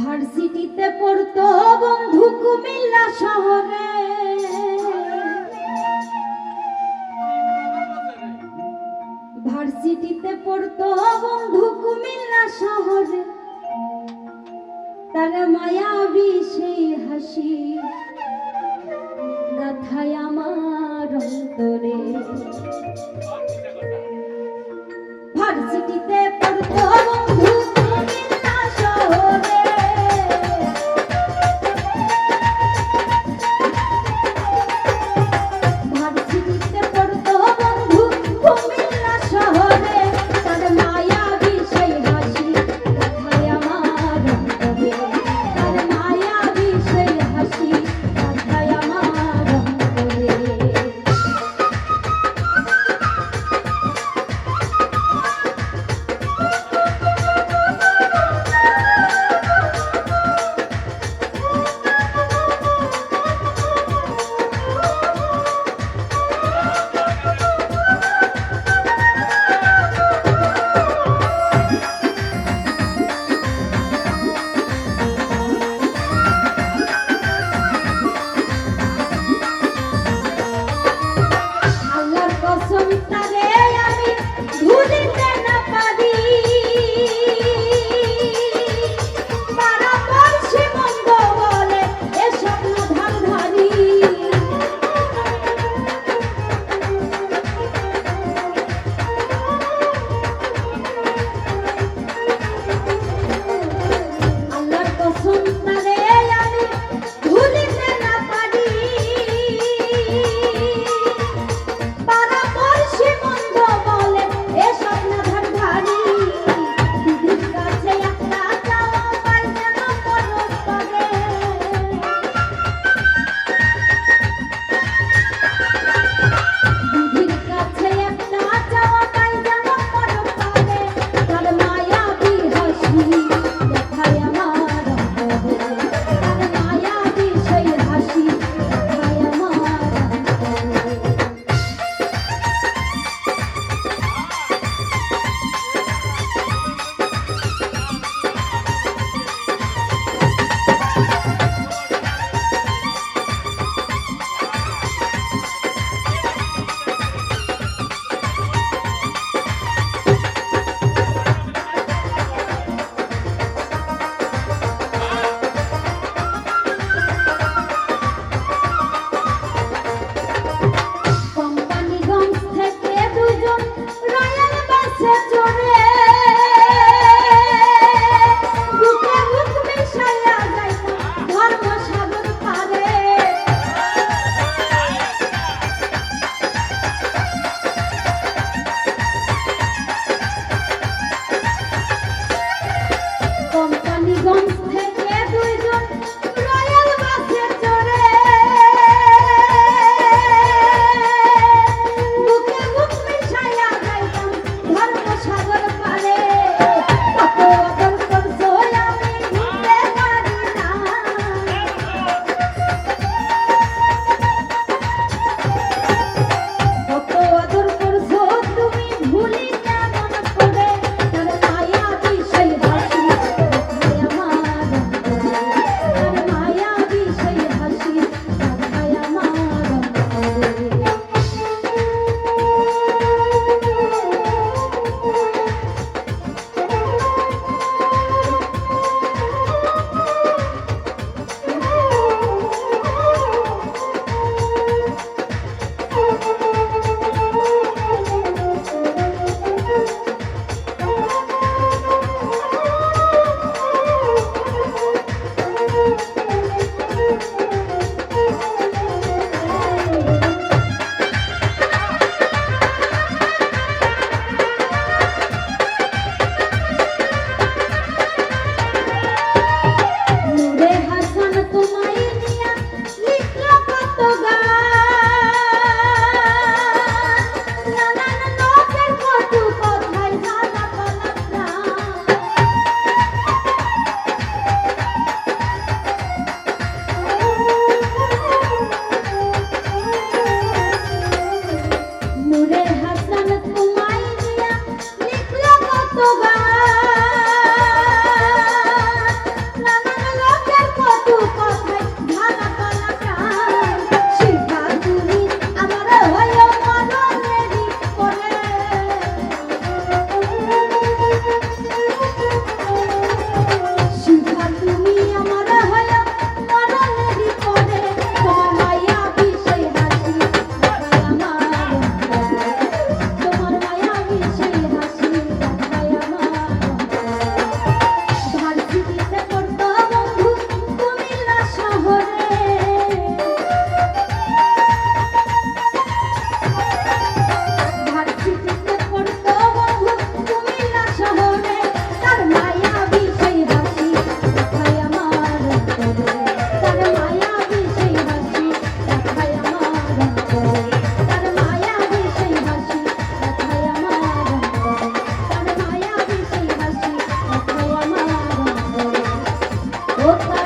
ভার্সিটিতে পড়তো বন্ধু কুমিল্লা শহরে। ভার্সিটিতে পড়তো বন্ধু কুমিল্লা শহরে। তার মায়াবী সেই হাসি, গাথায় আমার অন্তরে। ভার্সিটিতে Look